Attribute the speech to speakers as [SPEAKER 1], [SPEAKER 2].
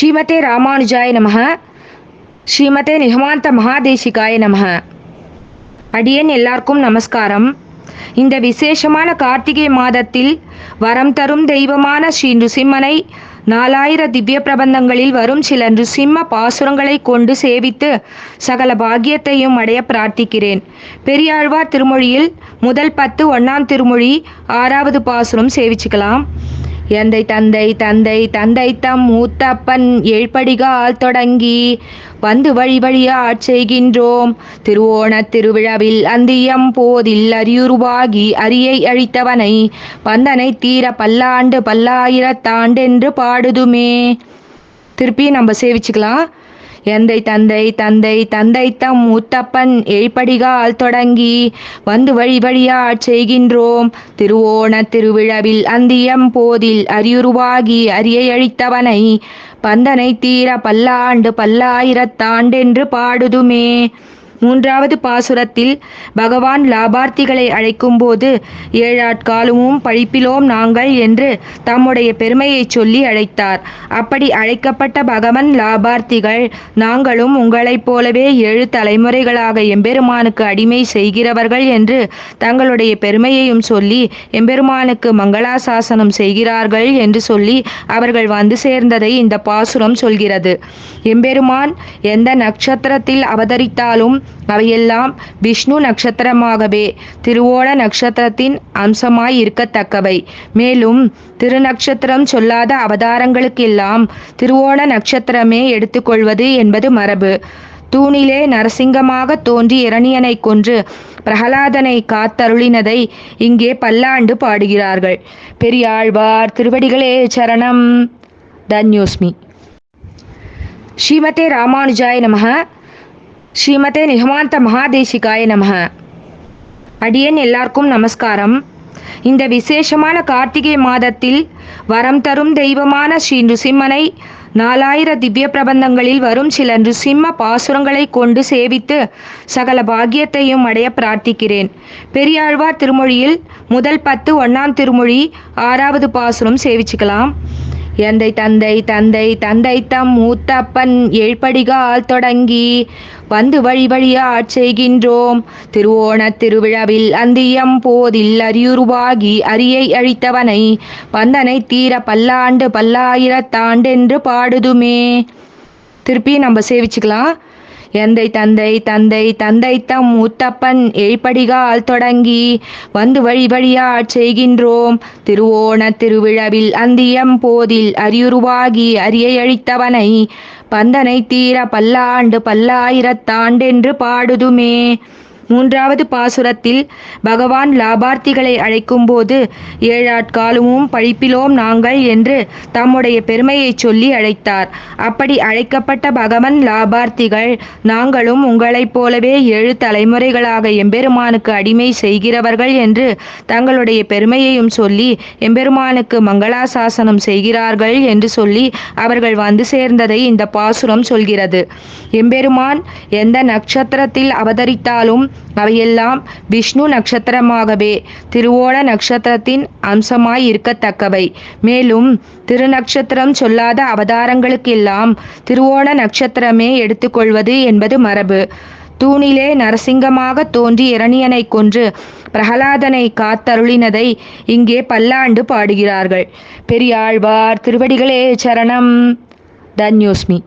[SPEAKER 1] ஸ்ரீமதே ராமானுஜாய நமக. ஸ்ரீமதே நிகமாந்த மகாதேசிகாய நமக. அடியன் எல்லாருக்கும் நமஸ்காரம். இந்த விசேஷமான கார்த்திகை மாதத்தில் வரம் தரும் தெய்வமான ஸ்ரீ நிருசிம்மனை நாலாயிர திவ்ய பிரபந்தங்களில் வரும் சில நிருசிம்ம பாசுரங்களை கொண்டு சேவித்து சகல பாக்கியத்தையும் அடைய பிரார்த்திக்கிறேன். பெரியாழ்வார் திருமொழியில் முதல் பத்து ஒன்னாம் திருமொழி ஆறாவது பாசுரம் சேவிச்சுக்கலாம். எந்தை தந்தை தந்தை தந்தை தம் மூத்தப்பன் ஏழ்படிகால் தொடங்கி வந்து வழி வழியாட் செய்கின்றோம். திருவோணத் திருவிழாவில் அந்தியம் போதில் அரியுருவாகி அரியை அழித்தவனை வந்தனை தீர பல்லாண்டு பல்லாயிரத்தாண்டென்று பாடுதுமே. திருப்பி நம்ம சேவிச்சுக்கலாம். எந்தை தந்தை தந்தை தந்தை தம் முத்தப்பன் ஏழ்படிகால் தொடங்கி வந்து வழி வழியாட் செய்கின்றோம். திருவோண திருவிழாவில் அந்தியம் போதில் அரியுருவாகி அரியை அழித்தவனை பந்தனை தீர பல்லாண்டு பல்லாயிரத்தாண்டென்று பாடுதுமே. மூன்றாவது பாசுரத்தில் பகவான் லாபார்த்திகளை அழைக்கும்போது ஏழாட்காலமும் பழிப்பிலோம் நாங்கள் என்று தம்முடைய பெருமையை சொல்லி அழைத்தார். அப்படி அழைக்கப்பட்ட பகவன் லாபார்த்திகள் நாங்களும் உங்களைப் போலவே ஏழு தலைமுறைகளாக எம்பெருமானுக்கு அடிமை செய்கிறவர்கள் என்று தங்களுடைய பெருமையையும் சொல்லி எம்பெருமானுக்கு மங்களாசாசனம் செய்கிறார்கள் என்று சொல்லி அவர்கள் வந்து சேர்ந்ததை இந்த பாசுரம் சொல்கிறது. எம்பெருமான் எந்த நட்சத்திரத்தில் அவதரித்தாலும் அவையெல்லாம் விஷ்ணு நட்சத்திரமாகவே திருவோண நட்சத்திரத்தின் அம்சமாய் இருக்கத்தக்கவை மேலும் திருநட்சத்திரம் சொல்லாத அவதாரங்களுக்கெல்லாம் திருவோண நட்சத்திரமே எடுத்துக்கொள்வது என்பது மரபு. தூணிலே நரசிங்கமாக தோன்றி இரணியனை கொன்று பிரகலாதனை காத்தருளினதை இங்கே பல்லாண்டு பாடுகிறார்கள். பெரியாழ்வார் திருவடிகளே சரணம். தன்யோஸ்மி ஸ்ரீமதே ராமானுஜாய நமக. ஸ்ரீமதே நிகமாந்த மகாதேசிகாய நம அடியேன் எல்லாருக்கும் நமஸ்காரம். இந்த விசேஷமான கார்த்திகை மாதத்தில் வரம் தரும் தெய்வமான ஸ்ரீ நிருசிம்மனை நாலாயிர திவ்ய பிரபந்தங்களில் வரும் சில நிருசிம்ம பாசுரங்களை கொண்டு சேவித்து சகல பாக்கியத்தையும் அடைய பிரார்த்திக்கிறேன். பெரியாழ்வார் திருமொழியில் முதல் பத்து ஒன்னாம் திருமொழி ஆறாவது பாசுரம் சேவிச்சுக்கலாம். எந்தை தந்தை தந்தை தந்தை தம் மூத்தப்பன் ஏழ்படிகால் தொடங்கி வந்து வழி வழியாட் செய்கின்றோம். திருவோணத் திருவிழாவில் அந்தியம் போதில் அரியுருவாகி அரியை அழித்தவனை வந்தனை தீர பல்லாண்டு பல்லாயிரத்தாண்டென்று பாடுதுமே. திருப்பி நம்ம சேவிச்சுக்கலாம். எந்தை தந்தை தந்தை தந்தை தம் முத்தப்பன் எழிப்படிகால் தொடங்கி வந்து வழி வழியாட் செய்கின்றோம். திருவோண திருவிழாவில் அந்தியம் போதில் அரியுருவாகி அரியை அழித்தவனை பந்தனை தீர பல்லாண்டு பல்லாயிரத்தாண்டென்று பாடுதுமே. மூன்றாவது பாசுரத்தில் பகவான் லாபார்த்திகளை அழைக்கும்போது ஏழாட்காலமும் பழிப்பிலோம் நாங்கள் என்று தம்முடைய பெருமையை சொல்லி அழைத்தார். அப்படி அழைக்கப்பட்ட பகவன் லாபார்த்திகள் நாங்களும் உங்களைப் போலவே ஏழு தலைமுறைகளாக எம்பெருமானுக்கு அடிமை செய்கிறவர்கள் என்று தங்களுடைய பெருமையையும் சொல்லி எம்பெருமானுக்கு மங்களாசாசனம் செய்கிறார்கள் என்று சொல்லி அவர்கள் வந்து சேர்ந்ததை இந்த பாசுரம் சொல்கிறது. எம்பெருமான் எந்த நட்சத்திரத்தில் அவதரித்தாலும் அவையெல்லாம் விஷ்ணு நட்சத்திரமாகவே திருவோண நட்சத்திரத்தின் அம்சமாய் இருக்கத்தக்கவை மேலும் திருநட்சத்திரம் சொல்லாத அவதாரங்களுக்கெல்லாம் திருவோண நட்சத்திரமே எடுத்துக்கொள்வது என்பது மரபு. தூணிலே நரசிங்கமாக தோன்றி இரணியனை கொன்று பிரகலாதனை காத்தருளினதை இங்கே பல்லாண்டு பாடுகிறார்கள். பெரியாழ்வார் திருவடிகளே சரணம். தன்யோஸ்மி.